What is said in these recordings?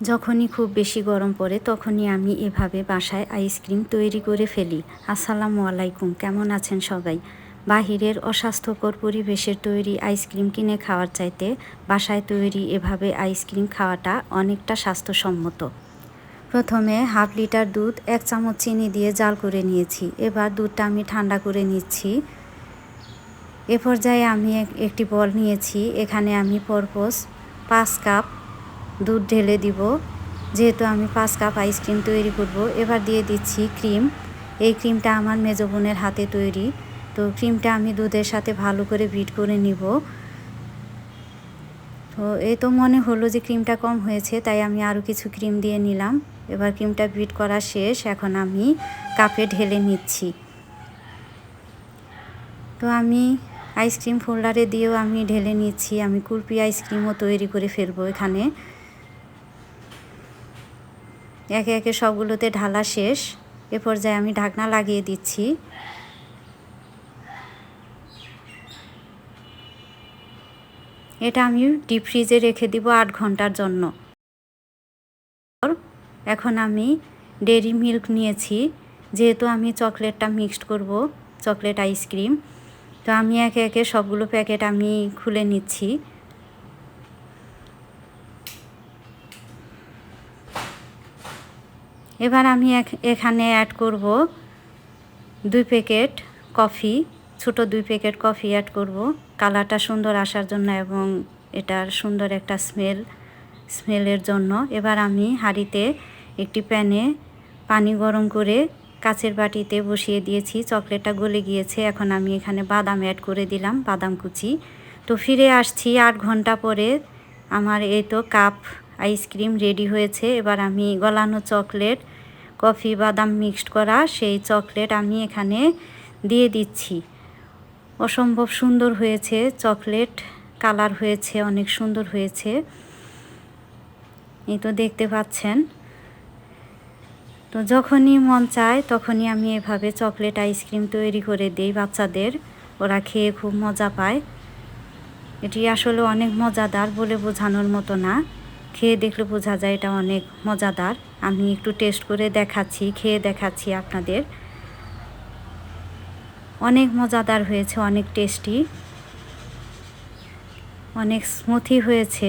যখনই খুব বেশি গরম পড়ে তখনই আমি এভাবে বাসায় আইসক্রিম তৈরি করে ফেলি। আসসালামু আলাইকুম, কেমন আছেন সবাই? বাহিরের অস্বাস্থ্যকর পরিবেশের তৈরি আইসক্রিম কিনে খাওয়ার চাইতে বাসায় তৈরি এভাবে আইসক্রিম খাওয়াটা অনেকটা স্বাস্থ্যসম্মত। প্রথমে হাফ লিটার দুধ, এক চামচ চিনি দিয়ে জাল করে নিয়েছি। এবার দুধটা আমি ঠান্ডা করে নিচ্ছি। এ পর্যায়ে আমি একটি বল নিয়েছি। এখানে আমি পরপস পাঁচ কাপ দুধ ঢেলে দিব। যেহেতু আমি পাঁচ কাপ আইসক্রিম তৈরি করব, এবার দিয়ে দিচ্ছি ক্রিম এই ক্রিমটা আমার মেজো বোনের হাতে তৈরি। তো ক্রিমটা আমি দুধের সাথে ভালো করে বিট করে নিব। তো এই তো মনে হলো যে ক্রিমটা কম হয়েছে, তাই আমি আরও কিছু ক্রিম দিয়ে নিলাম। এবার ক্রিমটা বিট করা শেষ, এখন আমি কাপে ঢেলে নিচ্ছি। তো আমি আইসক্রিম ফোল্ডারে দিয়েও আমি ঢেলে নিচ্ছি। আমি কুলপি আইসক্রিমও তৈরি করে ফেলব এখানে। একে একে সবগুলোতে ঢালা শেষ। এ পর্যায়ে আমি ঢাকনা লাগিয়ে দিচ্ছি। এটা আমি ডিপ ফ্রিজে রেখে দিব আট ঘণ্টার জন্য। এখন আমি ডেরি মিল্ক নিয়েছি। যেহেতু আমি চকলেটটা মিক্সড করব, চকলেট আইসক্রিম তো আমি একে একে সবগুলো প্যাকেট আমি খুলে নিচ্ছি। এবার আমি এখানে অ্যাড করব দুই প্যাকেট কফি ছোট দুই প্যাকেট কফি অ্যাড করব। কালারটা সুন্দর আসার জন্য এবং এটার সুন্দর একটা স্মেল স্মেলের জন্য। এবার আমি হাঁড়িতে একটি প্যানে পানি গরম করে কাচের বাটিতে বসিয়ে দিয়েছি। চকলেটটা গলে গিয়েছে। এখন আমি এখানে বাদাম অ্যাড করে দিলাম, বাদাম কুচি। তো ফিরে আসছি আট ঘণ্টা পরে। আমার এই তো কাপ আইসক্রিম রেডি হয়েছে। এবার আমি গলানো চকলেট, কফি, বাদাম মিক্সড করা সেই চকলেট আমি এখানে দিয়ে দিচ্ছি। অসম্ভব সুন্দর হয়েছে চকলেট, কালার হয়েছে, অনেক সুন্দর হয়েছে। এই তো দেখতে পাচ্ছেন। তো যখনই মন চায় তখনই আমি এভাবে চকলেট, আইসক্রিম তৈরি করে দিই বাচ্চাদের। ওরা খেয়ে খুব মজা পায়। এটি আসলে অনেক মজাদার বলে বোঝানোর মতো না। খেয়ে দেখলে বোঝা যায় এটা অনেক মজাদার। আমি একটু টেস্ট করে দেখাচ্ছি, খেয়ে দেখাচ্ছি আপনাদের। অনেক মজাদার হয়েছে, অনেক টেস্টি অনেক স্মুথি হয়েছে।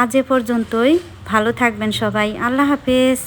আজ এ পর্যন্তই, ভালো থাকবেন সবাই, আল্লাহ হাফেজ।